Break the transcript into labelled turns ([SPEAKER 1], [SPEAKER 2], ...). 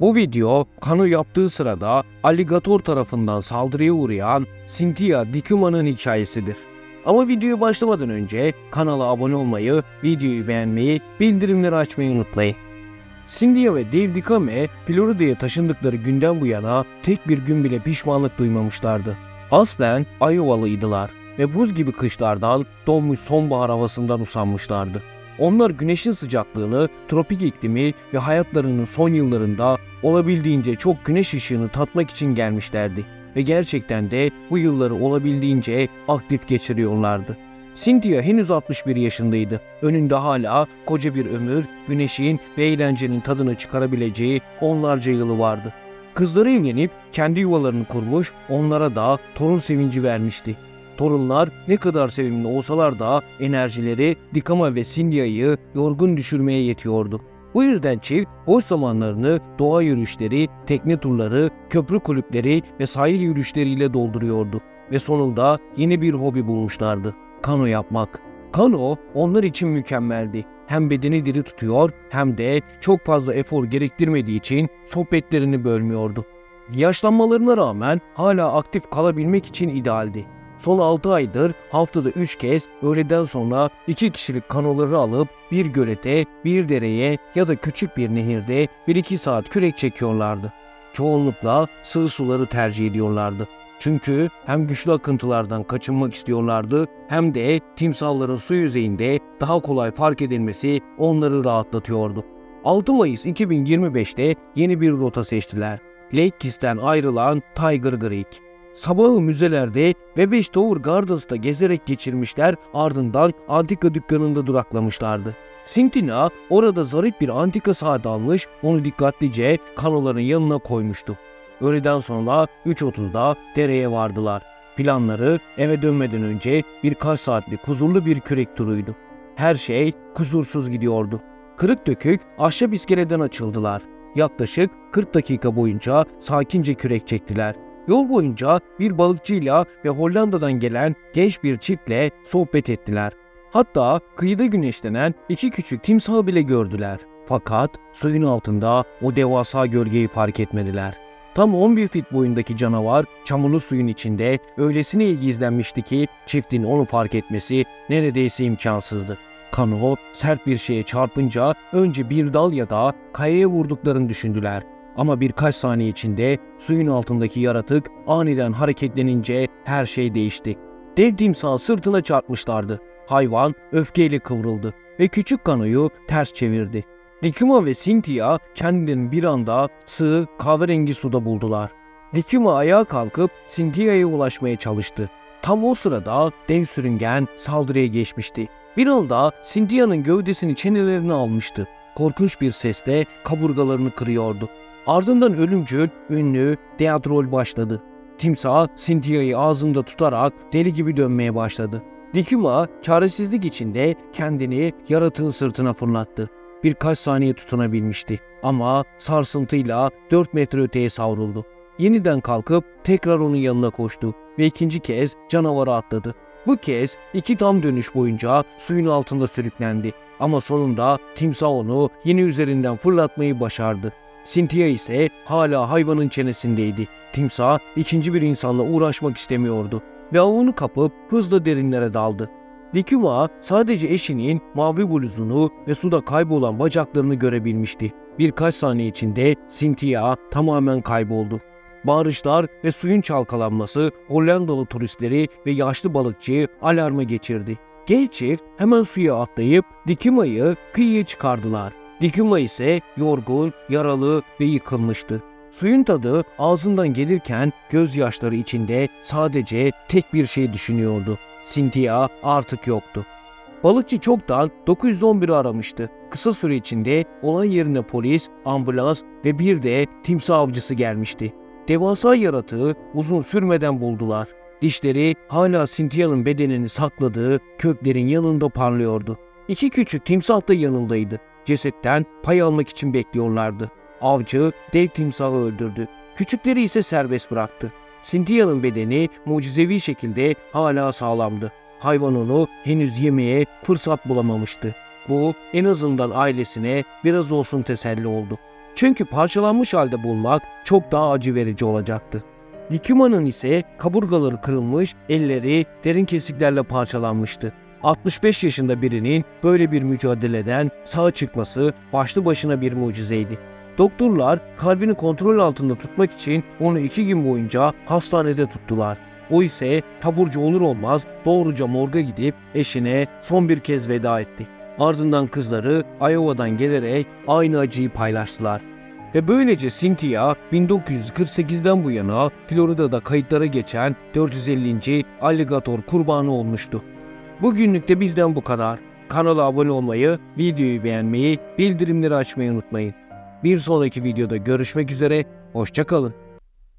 [SPEAKER 1] Bu video kano yaptığı sırada aligator tarafından saldırıya uğrayan Cynthia Dikuma'nın hikayesidir. Ama videoya başlamadan önce kanala abone olmayı, videoyu beğenmeyi, bildirimleri açmayı unutmayın. Cynthia ve Dave Dikame, Florida'ya taşındıkları günden bu yana tek bir gün bile pişmanlık duymamışlardı. Aslen Iowa'lıydılar ve buz gibi kışlardan donmuş sonbahar havasından usanmışlardı. Onlar güneşin sıcaklığını, tropik iklimi ve hayatlarının son yıllarında olabildiğince çok güneş ışığını tatmak için gelmişlerdi. Ve gerçekten de bu yılları olabildiğince aktif geçiriyorlardı. Cynthia henüz 61 yaşındaydı. Önünde hala koca bir ömür, güneşin ve eğlencenin tadını çıkarabileceği onlarca yılı vardı. Kızları evlenip kendi yuvalarını kurmuş, onlara da torun sevinci vermişti. Torunlar ne kadar sevimli olsalar da enerjileri Dikama ve Cynthia'yı yorgun düşürmeye yetiyordu. Bu yüzden çift boş zamanlarını doğa yürüyüşleri, tekne turları, köprü kulüpleri ve sahil yürüyüşleriyle dolduruyordu. Ve sonunda yeni bir hobi bulmuşlardı. Kano yapmak. Kano onlar için mükemmeldi. Hem bedeni diri tutuyor hem de çok fazla efor gerektirmediği için sohbetlerini bölmüyordu. Yaşlanmalarına rağmen hala aktif kalabilmek için idealdi. Son 6 aydır haftada 3 kez öğleden sonra 2 kişilik kanoları alıp bir gölete, bir dereye ya da küçük bir nehirde 1-2 saat kürek çekiyorlardı. Çoğunlukla sığ suları tercih ediyorlardı. Çünkü hem güçlü akıntılardan kaçınmak istiyorlardı hem de timsalların su yüzeyinde daha kolay fark edilmesi onları rahatlatıyordu. 6 Mayıs 2025'te yeni bir rota seçtiler. Lake Kiss'ten ayrılan Tiger Creek. Sabahı müzelerde ve Beş Tower Gardens'ta gezerek geçirmişler ardından antika dükkanında duraklamışlardı. Sintina orada zarif bir antika saat almış onu dikkatlice kanoların yanına koymuştu. Öğleden sonra 3.30'da dereye vardılar. Planları eve dönmeden önce birkaç saatlik huzurlu bir kürek turuydu. Her şey kusursuz gidiyordu. Kırık dökük ahşap iskeleden açıldılar. Yaklaşık 40 dakika boyunca sakince kürek çektiler. Yol boyunca bir balıkçıyla ve Hollanda'dan gelen genç bir çiftle sohbet ettiler. Hatta kıyıda güneşlenen iki küçük timsahı bile gördüler. Fakat suyun altında o devasa gölgeyi fark etmediler. Tam 11 fit boyundaki canavar çamurlu suyun içinde öylesine iyi gizlenmişti ki çiftin onu fark etmesi neredeyse imkansızdı. Kano sert bir şeye çarpınca önce bir dal ya da kayaya vurduklarını düşündüler. Ama birkaç saniye içinde suyun altındaki yaratık aniden hareketlenince her şey değişti. Dev timsah sırtına çarpmışlardı. Hayvan öfkeyle kıvrıldı ve küçük kanoyu ters çevirdi. Likuma ve Cynthia kendilerini bir anda sığ kahverengi suda buldular. Likuma ayağa kalkıp Cynthia'ya ulaşmaya çalıştı. Tam o sırada dev sürüngen saldırıya geçmişti. Bir anda Cynthia'nın gövdesini çenelerine almıştı. Korkunç bir sesle kaburgalarını kırıyordu. Ardından ölümcül, ünlü teatrol başladı. Timsah Cynthia'yı ağzında tutarak deli gibi dönmeye başladı. Dikuma çaresizlik içinde kendini yaratığın sırtına fırlattı. Birkaç saniye tutunabilmişti ama sarsıntıyla 4 metre öteye savruldu. Yeniden kalkıp tekrar onun yanına koştu ve ikinci kez canavara atladı. Bu kez iki tam dönüş boyunca suyun altında sürüklendi ama sonunda timsah onu yine üzerinden fırlatmayı başardı. Cynthia ise hala hayvanın çenesindeydi. Timsah ikinci bir insanla uğraşmak istemiyordu ve avını kapıp hızla derinlere daldı. Likuma sadece eşinin mavi bluzunu ve suda kaybolan bacaklarını görebilmişti. Birkaç saniye içinde Cynthia tamamen kayboldu. Bağırışlar ve suyun çalkalanması Hollandalı turistleri ve yaşlı balıkçıyı alarma geçirdi. Genç çift hemen suya atlayıp Dikima'yı kıyıya çıkardılar. Dikima ise yorgun, yaralı ve yıkılmıştı. Suyun tadı ağzından gelirken gözyaşları içinde sadece tek bir şey düşünüyordu. Cynthia artık yoktu. Balıkçı çoktan 911'i aramıştı. Kısa süre içinde olay yerine polis, ambulans ve bir de timsah avcısı gelmişti. Devasa yaratığı uzun sürmeden buldular. Dişleri hala Cynthia'nın bedenini sakladığı köklerin yanında parlıyordu. İki küçük timsah da yanındaydı. Cesetten pay almak için bekliyorlardı. Avcı dev timsahı öldürdü. Küçükleri ise serbest bıraktı. Cynthia'nın bedeni mucizevi şekilde hala sağlamdı. Hayvan onu henüz yemeye fırsat bulamamıştı. Bu en azından ailesine biraz olsun teselli oldu. Çünkü parçalanmış halde bulmak çok daha acı verici olacaktı. Diküman'ın ise kaburgaları kırılmış, elleri derin kesiklerle parçalanmıştı. 65 yaşında birinin böyle bir mücadeleden sağ çıkması başlı başına bir mucizeydi. Doktorlar kalbini kontrol altında tutmak için onu iki gün boyunca hastanede tuttular. O ise taburcu olur olmaz doğruca morga gidip eşine son bir kez veda etti. Ardından kızları Iowa'dan gelerek aynı acıyı paylaştılar. Ve böylece Cynthia 1948'den bu yana Florida'da kayıtlara geçen 450. alligator kurbanı olmuştu. Bugünlük de bizden bu kadar. Kanala abone olmayı, videoyu beğenmeyi, bildirimleri açmayı unutmayın. Bir sonraki videoda görüşmek üzere, hoşçakalın.